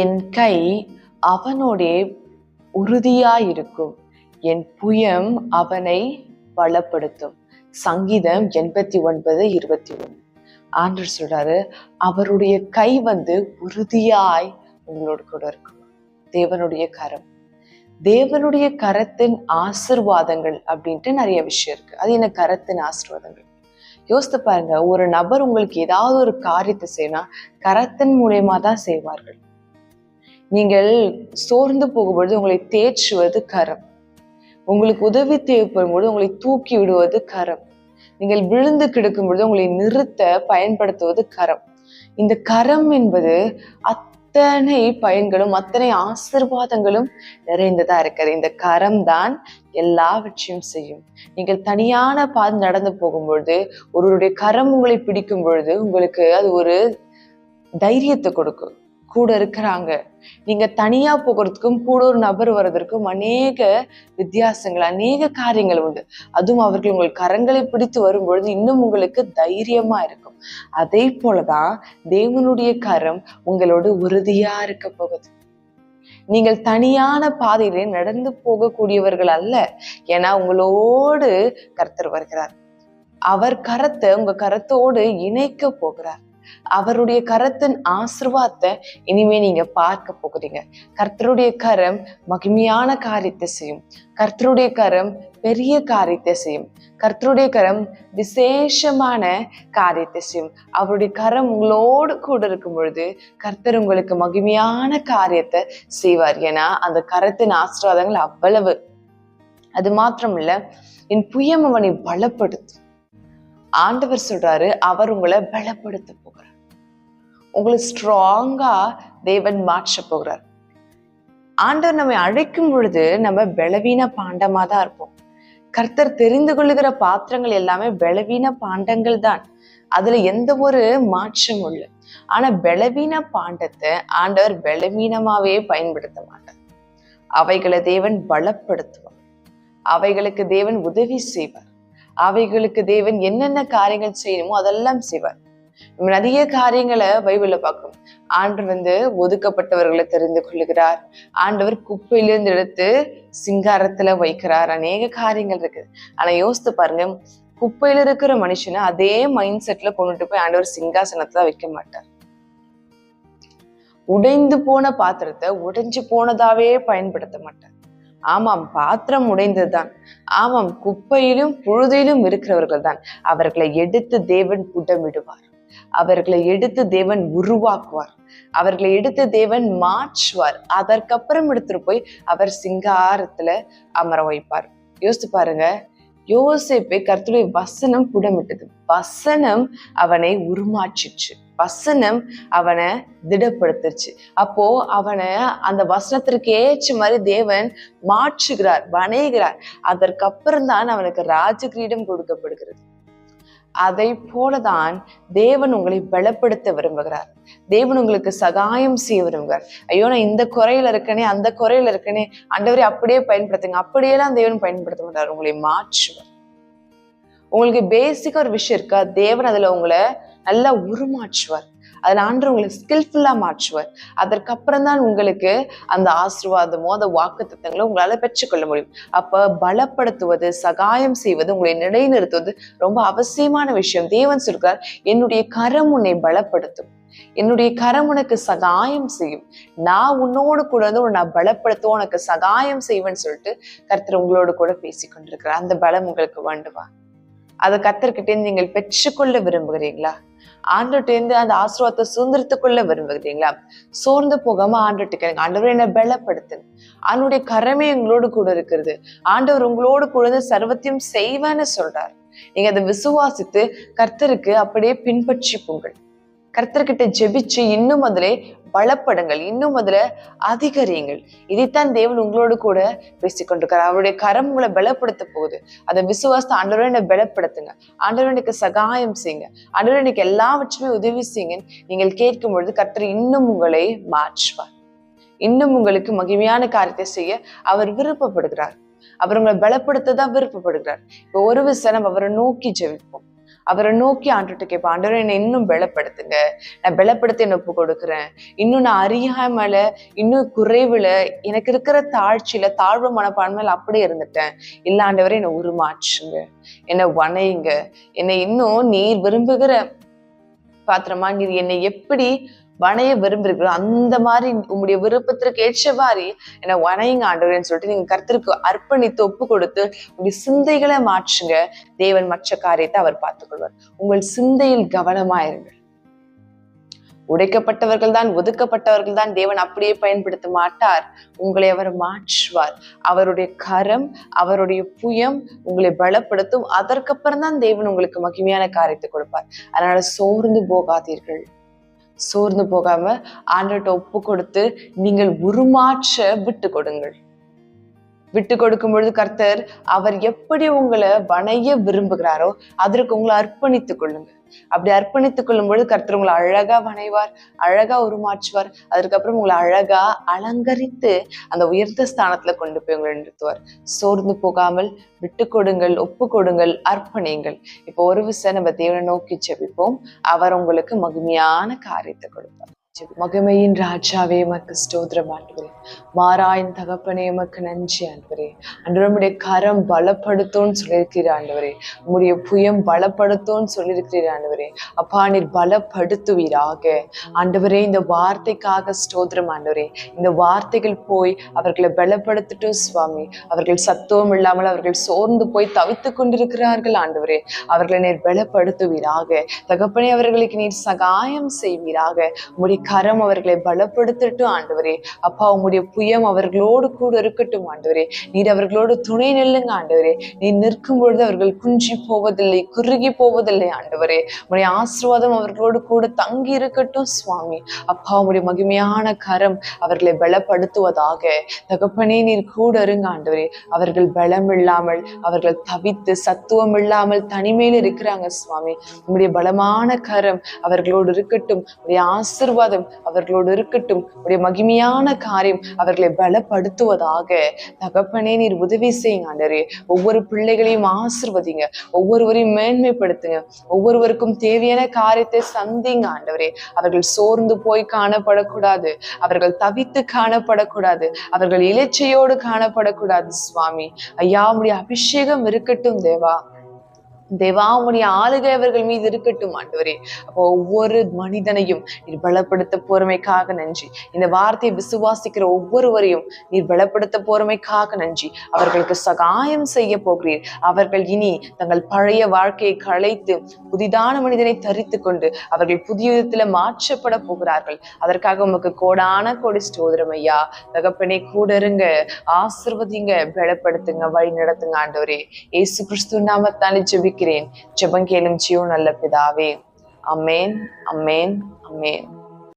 என் கை அவனோடே உறுதியாயிருக்கும். என் புயம் அவனை பலப்படுத்தும். சங்கீதம் எண்பத்தி ஒன்பது இருபத்தி ஒன்று. ஆண்டர் சொல்றாரு அவருடைய கை வந்து உறுதியாய் உங்களோட கூட இருக்கும். தேவனுடைய கரம். தேவனுடைய கரத்தின் ஆசிர்வாதங்கள் அப்படின்ட்டு நிறைய விஷயம் இருக்கு. அது என்ன கரத்தின் ஆசிர்வாதங்கள்? யோசித்து பாருங்க ஒரு நபர் உங்களுக்கு ஏதாவது ஒரு காரியத்தை செய்யணும் கரத்தின் மூலயமா தான் செய்வார்கள். நீங்கள் சோர்ந்து போகும்பொழுது உங்களை தேற்றுவது கரம். உங்களுக்கு உதவி தேவைப்படும் பொழுது உங்களை தூக்கி விடுவது கரம். நீங்கள் விழுந்து கிடக்கும் பொழுது உங்களை நிறுத்த பயன்படுத்துவது கரம். இந்த கரம் என்பது அத்தனை பயன்களும் அத்தனை ஆசிர்வாதங்களும் நிறைந்ததா இருக்கிறது. இந்த கரம் தான் எல்லாவற்றையும் செய்யும். நீங்கள் தனியான பாதை நடந்து போகும்பொழுது ஒருவருடைய கரம் உங்களை பிடிக்கும் பொழுது உங்களுக்கு அது ஒரு தைரியத்தை கொடுக்கும். கூட இருக்கிறாங்க. நீங்க தனியா போகிறதுக்கும் கூட ஒரு நபர் வர்றதற்கும் அநேக வித்தியாசங்கள் அநேக காரியங்கள் உண்டு. அதுவும் அவர்கள் உங்கள் கரங்களை பிடித்து வரும்பொழுது இன்னும் உங்களுக்கு தைரியமா இருக்கும். அதே போலதான் தேவனுடைய கரம் உங்களோட உறுதியா இருக்க போகுது. நீங்கள் தனியான பாதையிலே நடந்து போகக்கூடியவர்கள் அல்ல ஏன்னா உங்களோடு கர்த்தர் வருகிறார். அவர் கரத்தை உங்க கரத்தோடு இணைக்க போகிறார். அவருடைய கரத்தின் ஆசிர்வாதத்தை இனிமே நீங்க பார்க்க போகிறீங்க. கர்த்தருடைய கரம் மகிமையான காரியத்தை செய்யும். கர்த்தருடைய கரம் பெரிய காரியத்தை செய்யும். கர்த்தருடைய கரம் விசேஷமான காரியத்தை செய்யும். அவருடைய கரம் உங்களோடு கூட இருக்கும் பொழுது கர்த்தர் உங்களுக்கு மகிமையான காரியத்தை செய்வார். ஏன்னா அந்த கரத்தின் ஆசீர்வாதங்கள் அவ்வளவு. அது மாத்திரம் இல்ல என் புயம் அவனை பலப்படுத்தும். ஆண்டவர் சொல்றாரு அவர் உங்களை பலப்படுத்த போகிறார். உங்களை ஸ்ட்ராங்கா தேவன் மாற்ற போகிறார். ஆண்டவர் நம்மை அழைக்கும் பொழுது நம்ம பலவீன பாண்டமா தான் இருப்போம். கர்த்தர் தெரிந்து கொள்ளுகிற பாத்திரங்கள் எல்லாமே பலவீன பாண்டங்கள் தான். அதுல எந்த ஒரு மாற்றமும் இல்லை. ஆனா பலவீன பாண்டத்தை ஆண்டவர் பலவீனமாவே பயன்படுத்த மாட்டார். அவைகளை தேவன் பலப்படுத்துவார். அவைகளுக்கு தேவன் உதவி செய்வார். அவைகளுக்கு தேவன் என்னென்ன காரியங்கள் செய்யணுமோ அதெல்லாம் செய்வார். நம்ம நிறைய காரியங்களை பைபிள்ல பார்க்கணும் ஆண்டவர் வந்து ஒதுக்கப்பட்டவர்களை தெரிந்து கொள்ளுகிறார். ஆண்டவர் குப்பையிலிருந்து எடுத்து சிங்காரத்துல வைக்கிறார். அநேக காரியங்கள் இருக்குது ஆனா யோசித்து பாருங்க குப்பையில இருக்கிற மனுஷனை அதே மைண்ட் செட்ல கொண்டுட்டு போய் ஆண்டவர் சிங்காசனத்துல வைக்க மாட்டார். உடைந்து போன பாத்திரத்தை உடைஞ்சு போனதாவே பயன்படுத்த மாட்டார். ஆமாம் பாத்திரம் உடைந்ததுதான். ஆமாம் குப்பையிலும் புழுதியிலும் இருக்கிறவர்கள் தான் அவர்களை எடுத்து தேவன் புடமிடுவார். அவர்களை எடுத்து தேவன் உருவாக்குவார். அவர்களை எடுத்து தேவன் மாற்றுவார். அதற்கப்புறம் எடுத்துட்டு போய் அவர் சிங்காரத்துல அமர வைப்பார். யோசித்து பாருங்க யோசிப்பை கர்த்தருடைய வசனம் புடமிட்டது. வசனம் அவனை உருமாற்றிச்சு வசனம் அவனை திடப்படுத்துச்சு அப்போ அவனை அந்த வசனத்திற்கு ஏற்ற மாதிரி தேவன் மாற்றுகிறார் வணைகிறார் அதற்கப்புறம் தான் அவனுக்கு ராஜகிரீடம் கொடுக்கப்படுகிறது. அதை போலதான் தேவன் உங்களை பலப்படுத்த விரும்புகிறார். தேவன் உங்களுக்கு சகாயம் செய்ய விரும்புகிறார். ஐயோ நான் இந்த குறையில இருக்கனே அந்த குறையில இருக்கனே அண்டவரை அப்படியே பயன்படுத்துங்க. அப்படியெல்லாம் தேவன் பயன்படுத்த மாட்டார். உங்களை மாற்றுவார். உங்களுக்கு பேசிக்கா ஒரு விஷயம் இருக்கா? தேவன் அதுல உங்களை நல்லா உருமாற்றுவார். அதில் ஆண்டு உங்களை ஸ்கில்ஃபுல்லாக மாற்றுவார். அதற்கப்புறம் தான் உங்களுக்கு அந்த ஆசீர்வாதமோ அந்த வாக்கு திட்டங்களோ உங்களால பெற்றுக்கொள்ள முடியும். அப்ப பலப்படுத்துவது சகாயம் செய்வது உங்களை நிலைநிறுத்துவது ரொம்ப அவசியமான விஷயம். தேவன் சொல்கிறார் என்னுடைய கரம் உன்னை பலப்படுத்தும். என்னுடைய கரம் உனக்கு சகாயம் செய்யும். நான் உன்னோடு கூட வந்து நான் பலப்படுத்துவோம் உனக்கு சகாயம் செய்வேன்னு சொல்லிட்டு கர்த்தர் உங்களோடு கூட பேசி கொண்டிருக்கிறார் அந்த பலம் உங்களுக்கு வேண்டுவா அதை கர்த்தர்கிட்டேருந்து நீங்கள் பெற்றுக்கொள்ள விரும்புகிறீங்களா? ஆண்டுகிட்டேருந்து அந்த ஆசீர்வாதத்தை சுதந்திரத்து கொள்ள விரும்புகிறீங்களா? சோர்ந்து போகாம ஆண்டுட்டு கேளுங்க. ஆண்டவர் என்ன பலப்படுத்து அவனுடைய கரமே எங்களோடு கூட இருக்கிறது. ஆண்டவர் உங்களோடு கூட சர்வத்தையும் செய்வேன்னு சொல்றார். நீங்க அதை விசுவாசித்து கர்த்தருக்கு அப்படியே பின்பற்றி போங்கள். கர்த்தர்கிட்ட ஜெபிச்சு இன்னும் அதிலே பலப்படுங்கள் இன்னும் அதுல அதிகரியுங்கள். இதைத்தான் தேவன் உங்களோடு கூட பேசிக்கொண்டிருக்கிறார். அவருடைய கரம் உங்களை பலப்படுத்த போகுது. அதை விசுவாசத்தை ஆண்டவரை என்னை பலப்படுத்துங்க. ஆண்டவர் எனக்கு சகாயம் செய்யுங்க. ஆண்டவர் எனக்கு எல்லாவற்றுமே உதவி செய்யுங்க நீங்கள் கேட்கும் பொழுது கர்த்தர் இன்னும் உங்களை மாற்றுவார். இன்னும் உங்களுக்கு மகிமையான காரியத்தை செய்ய அவர் விருப்பப்படுகிறார். அவர் உங்களை பலப்படுத்த தான் விருப்பப்படுகிறார். இப்போ ஒரு விசை நம்ம அவரை நோக்கி ஜெபிப்போம். அவரை நோக்கி ஆண்டுட்டு கேட்பேன் ஆண்டவர் என்னை இன்னும் பலப்படுத்துங்க. நான் பலப்படுத்தி என்ன ஒப்பு கொடுக்குறேன். இன்னும் நான் அறியாமல இன்னும் குறைவுல எனக்கு இருக்கிற தாழ்ச்சியில தாழ்வு மனப்பான்மையில் அப்படியே இருந்துட்டேன். இல்ல ஆண்டவரை என்னை உருமாற்றுங்க. என்னை வணையுங்க என்னை இன்னும் நீர் விரும்புகிற பாத்திரமா நீர் என்னை எப்படி வணைய விரும்புகிறோம் அந்த மாதிரி உங்களுடைய விருப்பத்திற்கு ஏற்ற மாதிரி என்னை வணையுங்க ஆண்டவரேன்னு சொல்லிட்டு நீங்க கருத்திற்கு அர்ப்பணித்து ஒப்பு கொடுத்து உங்களுடைய சிந்தைகளை மாற்றுங்க. தேவன் மற்ற காரியத்தை அவர் பார்த்துக்கொள்வார். உங்கள் சிந்தையில் கவனமாயிருங்கள். உடைக்கப்பட்டவர்கள் தான் ஒதுக்கப்பட்டவர்கள் தான் தேவன் அப்படியே பயன்படுத்த மாட்டார். உங்களை அவர் மாற்றுவார். அவருடைய கரம் அவருடைய புயம் உங்களை பலப்படுத்தும். அதற்கப்புறம் தான் தேவன் உங்களுக்கு மகிமையான காரியத்தை கொடுப்பார். அதனால சோர்ந்து போகாதீர்கள். சோர்ந்து போகாம ஆண்டவர்கிட்ட ஒப்பு கொடுத்து நீங்கள் உருமாற்ற விட்டு கொடுங்கள். விட்டு கொடுக்கும் பொழுது கர்த்தர் அவர் எப்படி உங்களை வணைய விரும்புகிறாரோ அதற்கு உங்களை அர்ப்பணித்துக் கொள்ளுங்க. அப்படி அர்ப்பணித்துக் கொள்ளும் பொழுது கர்த்தர் உங்களை அழகா வணைவார் அழகா உருமாற்றுவார் அதுக்கப்புறம் உங்களை அழகா அலங்கரித்து அந்த உயர்ந்த ஸ்தானத்துல கொண்டு போய் உங்களை நிறுத்துவார். சோர்ந்து போகாமல் விட்டு கொடுங்கள் ஒப்பு கொடுங்கள் அர்ப்பணியுங்கள். இப்போ ஒரு விசை நம்ம தேவனை நோக்கி செபிப்போம் அவர் உங்களுக்கு மகிமையான காரியத்தை கொடுப்பார். மகிமையின் ராஜாவே மக்கு ஸ்தோத்திரம் ஆண்டுகிறேன் மாறாயின் தகப்பனே எமக்கு நன்றி ஆண்டவரே. அன்று நம்முடைய கரம் பலப்படுத்தும்னு சொல்லியிருக்கிற ஆண்டவரே. உங்களுடைய புயம் பலப்படுத்தும்னு சொல்லியிருக்கிற ஆண்டவரே. அப்பா நீர் பலப்படுத்துவீராக. ஆண்டவரே இந்த வார்த்தைக்காக ஸ்தோத்திரம் ஆண்டவரே. இந்த வார்த்தைகள் போய் அவர்களை பலப்படுத்தட்டும் சுவாமி அவர்கள் சத்துவம் இல்லாமல் அவர்கள் சோர்ந்து போய் தவித்து கொண்டிருக்கிறார்கள் ஆண்டவரே. அவர்களை நீர் பலப்படுத்துவீராக. தகப்பனே அவர்களுக்கு நீர் சகாயம் செய்வீராக. உங்களுடைய கரம் அவர்களை பலப்படுத்தட்டும் ஆண்டவரே. அப்பா உங்களுடைய புயம் அவர்களோடு கூட இருக்கட்டும் ஆண்டவரே. நீர் அவர்களோடு துணை நெல்லுங்க ஆண்டவரே. நீ நிற்கும் பொழுது அவர்கள் குஞ்சி போவதில்லை குறுகி போவதில்லை ஆண்டவரே. உங்களுடைய ஆசிர்வாதம் அவர்களோடு கூட தங்கி இருக்கட்டும் சுவாமி. அப்பா உங்களுடைய மகிமையான கரம் அவர்களை பலப்படுத்துவதாக. தகப்பனே நீர் கூட இருங்க ஆண்டவரே. அவர்கள் பலம் இல்லாமல் அவர்கள் தவித்து சத்துவம் இல்லாமல் தனிமையில் இருக்கிறாங்க சுவாமி. உங்களுடைய பலமான கரம் அவர்களோடு இருக்கட்டும் உடைய ஆசிர்வாதம் அவர்களோடு இருக்கட்டும். உடைய மகிமையான காரியம் அவர்களை பலப்படுத்துவதாக தகப்பனே நீர் உதவி செய்யுங்க ஆண்டரே ஒவ்வொரு பிள்ளைகளையும் ஆசிர்வதிங்க. ஒவ்வொருவரையும் மேன்மைப்படுத்துங்க. ஒவ்வொருவருக்கும் தேவையான காரியத்தை சந்திங்க ஆண்டவரே. அவர்கள் சோர்ந்து போய் காணப்படக்கூடாது. அவர்கள் தவித்து காணப்படக்கூடாது. அவர்கள் இலச்சையோடு காணப்படக்கூடாது சுவாமி. ஐயா உடைய அபிஷேகம் இருக்கட்டும் தேவா. தேவா உங்களுடைய ஆளுகை அவர்கள் மீது இருக்கட்டும் ஆண்டவரே. அப்போ ஒவ்வொரு மனிதனையும் நீர் பலப்படுத்த போறமைக்காக நன்றி. இந்த வார்த்தையை விசுவாசிக்கிற ஒவ்வொருவரையும் நீர் பலப்படுத்த போறமைக்காக நன்றி. அவர்களுக்கு சகாயம் செய்ய போகிறீர். அவர்கள் இனி தங்கள் பழைய வாழ்க்கையை களைத்து புதிதான மனிதனை தரித்து கொண்டு அவர்கள் புதிய விதத்துல மாற்றப்பட போகிறார்கள். அதற்காக உமக்கு கோடான கோடி ஸ்தோத்திரம் ஐயா. தகப்பனை கூட இருங்க. ஆசிர்வதிங்க பலப்படுத்துங்க வழி நடத்துங்க ஆண்டவரே. ஏசு கிறிஸ்து நாமத்தாலே ஜெபிக்கிறேன். ஜெபம் கேளும் ஜீவன் நல்ல பிதாவே. Amen amen amen